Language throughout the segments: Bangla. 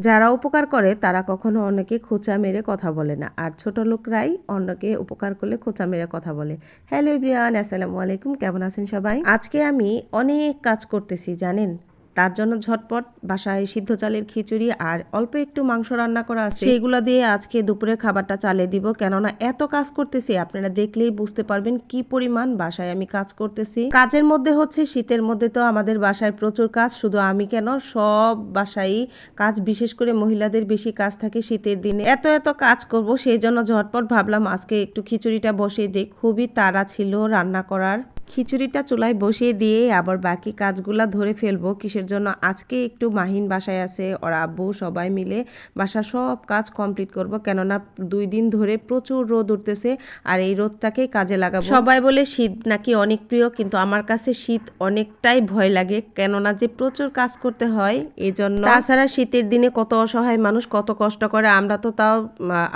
যারা উপকার করে, তারা কখনো অন্যকে খোঁচা মেরে কথা বলে না। আর ছোট লোকরাই অন্যকে উপকার করলে খোঁচা মেরে কথা বলে। হ্যালো ইব্রিয়ান আসসালামু আলাইকুম। কেমন আছেন সবাই? আজকে আমি অনেক কাজ করতেছি, জানেন? তার জন্য ঝটপট বাসায় সিদ্ধ চালের খিচুড়ি আর অল্প একটু মাংস রান্না করা আছে। সেইগুলো দিয়ে আজকে দুপুরের খাবারটা চালিয়ে দিব। কেননা এত কাজ করতেছি, আপনারা দেখলেই বুঝতে পারবেন কি পরিমাণ বাসায় আমি কাজ করতেছি। কাজের মধ্যে হচ্ছে, শীতের মধ্যে তো আমাদের বাসায় প্রচুর কাজ। শুধু আমি কেন? সব বাসায় কাজ, বিশেষ করে মহিলাদের বেশি কাজ থাকে শীতের দিনে। এত এত কাজ করব, সেই জন্য ঝটপট ভাবলাম আজকে একটু খিচুড়িটা বসিয়ে দিই। খুবই তাড়া ছিল রান্না করার। খিচুড়িটা চুলায় বসিয়ে দিয়ে আবার বাকি কাজগুলা ধরে ফেলব। কিসের জন্য? আজকে একটু মাহিন বাসায় আছে, ওর আব্বু সবাই মিলে বাসার সব কাজ কমপ্লিট করব। কেননা দুই দিন ধরে প্রচুর রোদ উঠতেছে আর এই রোদটাকে কাজে লাগাবো। সবাই বলে শীত নাকি অনেক প্রিয়, কিন্তু আমার কাছে শীত অনেকটাই ভয় লাগে। কেননা যে প্রচুর কাজ করতে হয় এই জন্য তাছাড়া শীতের দিনে কত অসহায় মানুষ কত কষ্ট করে। আমরা তো তাও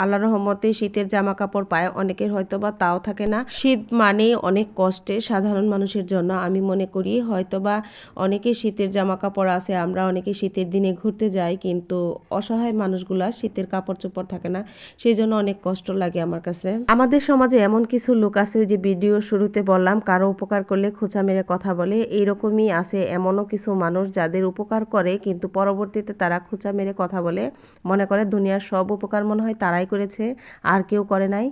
আল্লাহ রহমতে শীতের জামা কাপড় পায়, অনেকের হয়তো বা তাও থাকে না। শীত মানে অনেক কষ্টে সাধারণ মানুষের জন্য আমি মনে করি হয়তোবা অনেকে শীতের জামা কাপড় আছে, আমরা অনেকে শীতের দিনে ঘুরতে যাই কিন্তু অসহায় মানুষগুলা শীতের কাপড় চোপড় থাকে না সেই জন্য অনেক কষ্ট লাগে আমার কাছে। আমাদের সমাজে এমন কিছু লোক আছে যে ভিডিও শুরুতে বললাম, কারও উপকার করলে খোঁচা মেরে কথা বলে, এইরকমই আছে এমনও কিছু মানুষ যাদের উপকার করে কিন্তু পরবর্তীতে তারা খোঁচা মেরে কথা বলে, মনে করে দুনিয়ার সব উপকার মনে হয় তারাই করেছে, আর কেউ করে নাই।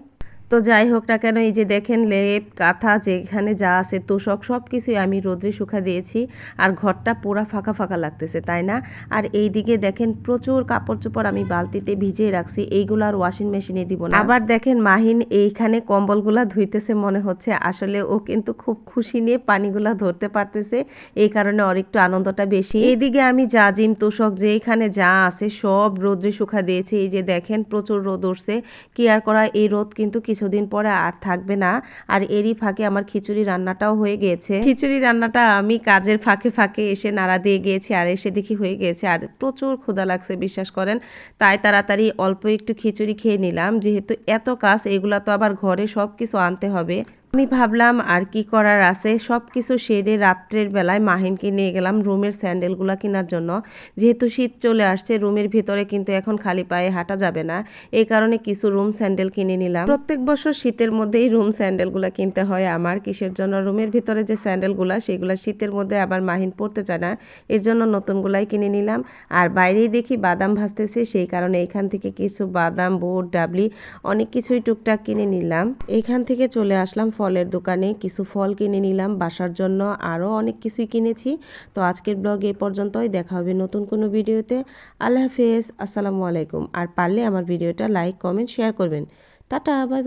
তো যাই হোক না কেন, এই যে দেখেন লেপ, কাঁথা যেখানে যা আছে, তোষক সব কিছুই আমি রোদ্রে শুকা দিয়েছি। আর ঘরটা পুরা ফাঁকা ফাঁকা লাগতেছে, তাই না? আর এই দিকে দেখেন প্রচুর কাপড় চোপড় আমি বালতিতে ভিজিয়ে রাখছি, এইগুলো আর ওয়াশিং মেশিনে দিব না। আবার দেখেন মাহিন এইখানে কম্বলগুলা ধুইতেছে মনে হচ্ছে, আসলে ও কিন্তু খুব খুশি নিয়ে পানিগুলা ধরতে পারতেছে, এই কারণে ওর একটু আনন্দটা বেশি। এইদিকে আমি যা জিম তোষক যেখানে যা আছে সব রোদ্রে শুকা দিয়েছি, এই যে দেখেন প্রচুর রোদ উঠছে, কি আর করা, এই রোদ কিন্তু কিছুদিন পরে আর থাকবে না। আর এরই ফাঁকে আমার খিচুড়ি রান্নাটাও হয়ে গিয়েছে খিচুড়ি রান্নাটা আমি কাজের ফাঁকে ফাঁকে এসে নাড়া দিয়ে গিয়েছি আর এসে দেখি হয়ে গিয়েছে আর প্রচুর ক্ষুধা লাগছে, বিশ্বাস করেন। তাই তাড়াতাড়ি অল্প একটু খিচুড়ি খেয়ে নিলাম। যেহেতু এত কাজ, এগুলা তো আবার ঘরে সব কিছু আনতে হবে। আমি ভাবলাম, আর কি করার আছে? সব কিছু সেরে রাত্রের বেলায় মাহিনকে নিয়ে গেলাম রুমের স্যান্ডেলগুলো কেনার জন্য। যেহেতু শীত চলে আসছে, রুমের ভিতরে কিন্তু এখন খালি পায়ে হাঁটা যাবে না। এই কারণে কিছু রুম স্যান্ডেল কিনে নিলাম। প্রত্যেক বছর শীতের মধ্যেই রুম স্যান্ডেলগুলো কিনতে হয় আমার। কিসের জন্য? রুমের ভিতরে যে স্যান্ডেলগুলো, সেগুলো শীতের মধ্যে আবার মাহিন পড়তে চায় না। এর জন্য নতুনগুলাই কিনে নিলাম। আর বাইরেই দেখি বাদাম ভাজতেছে, সেই কারণে এখান থেকে কিছু বাদাম, বুট, ডাবলি, অনেক কিছুই টুকটাক কিনে নিলাম। এখান থেকে চলে আসলাম ফলের দোকানে কিছু ফল কিনে নিলাম, বাসার জন্য আরও অনেক কিছুই কিনেছি। তো আজকের ব্লগ এ পর্যন্তই, দেখা হবে নতুন কোনো ভিডিওতে। আল্লাহ হাফেজ, আসসালামু আলাইকুম। আর পারলে আমার ভিডিওটা লাইক, কমেন্ট, শেয়ার করবেন। Tata, bye bye.